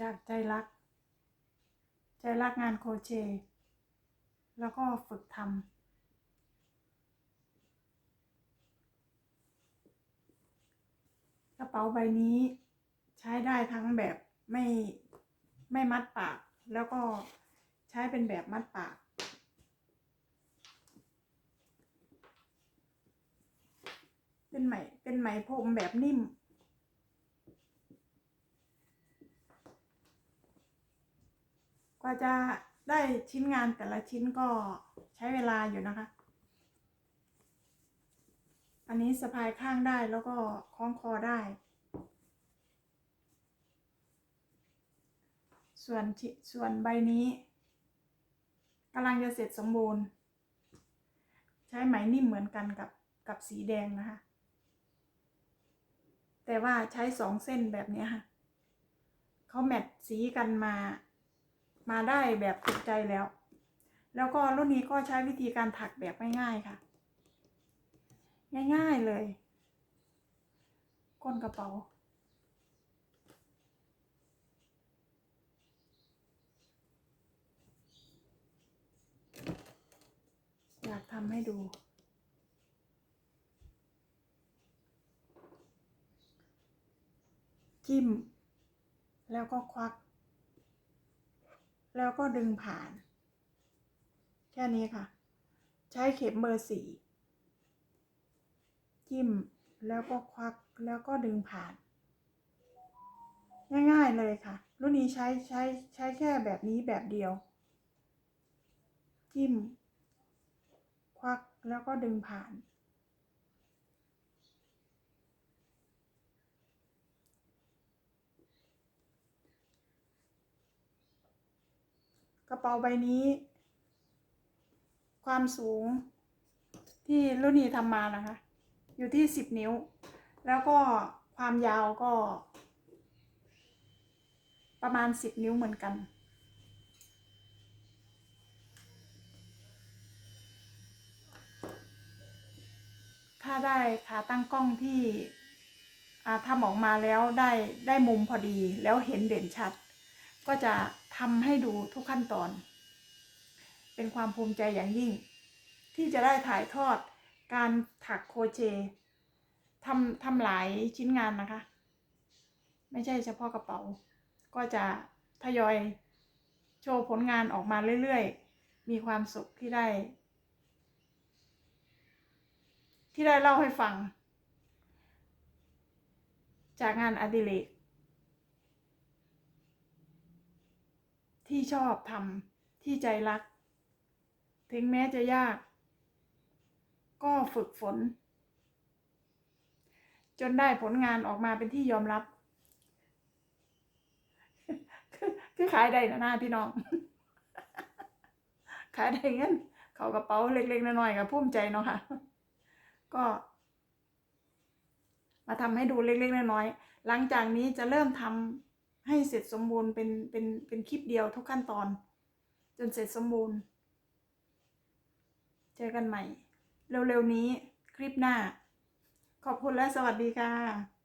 จากใจรัก ใจรักงานโคเช แล้วก็ฝึกทำกระเป๋าใบนี้ใช้ได้ทั้งแบบไม่ไม่มัดปาก แล้วก็ใช้เป็นแบบมัดปาก เป็นไหมเป็นไหมพรมแบบนิ่ม ว่าจะได้ชิ้นงานแต่ละชิ้นก็ใช้เวลาอยู่นะคะ อันนี้สะพายข้างได้แล้วก็คล้องคอได้ ส่วนส่วนใบนี้กำลังจะเสร็จสมบูรณ์ ใช้ไหมนิ่มเหมือนกันกับกับสีแดงนะคะ แต่ว่าใช้สองเส้นแบบนี้ค่ะเขาแมทสีกันมา มาได้แบบถูกใจแล้ว แล้วก็รุ่นนี้ก็ใช้วิธีการถักแบบง่ายๆค่ะ ง่ายๆเลย ก้นกระเป๋าอยากทำให้ดู จิ้ม แล้วก็ควัก แล้วก็ดึงผ่าน แค่นี้ค่ะ ใช้เข็มเบอร์สี่จิ้มแล้วก็ควักแล้วก็ดึงผ่าน ง่ายๆเลยค่ะ รุ่นนี้ใช้ใช้ใช้แค่แบบนี้แบบเดียว จิ้ม ควักแล้วก็ดึงผ่าน กระเป๋าใบนี้ ความสูงที่รุ่นนี้ทำมานะคะ อยู่ที่สิบนิ้ว แล้วก็ความยาวก็ ประมาณสิบนิ้วเหมือนกันถ้าได้ขาตั้งกล้องที่อ่าทำออกมาแล้วได้ได้มุมพอดีแล้วเห็นเด่นชัด ก็จะทำให้ดูทุกขั้นตอน เป็นความภูมิใจอย่างยิ่ง ที่จะได้ถ่ายทอดการถักโครเชต์ทำทำหลายชิ้นงานนะคะ ไม่ใช่เฉพาะกระเป๋า ก็จะทยอยโชว์ผลงานออกมาเรื่อยๆ มีความสุขที่ได้ ที่ได้เล่าให้ฟัง จากงานอดิเรก ที่ชอบทำที่ใจรัก ถึงแม้จะยาก ก็ฝึกฝน จนได้ผลงานออกมาเป็นที่ยอมรับ คือขายได้นะหน้าพี่น้อง ขายได้เงินเขากระเป๋าเล็กๆน้อยๆกับภูมิใจเนาะค่ะ ก็มาทำให้ดูเล็กๆน้อยๆหลังจากนี้จะเริ่มทำ ให้เสร็จสมบูรณ์เป็นเป็นเป็นคลิปเดียวทุกขั้นตอน จนเสร็จสมบูรณ์ เจอกันใหม่ เร็วๆนี้คลิปหน้า ขอบคุณและสวัสดีค่ะ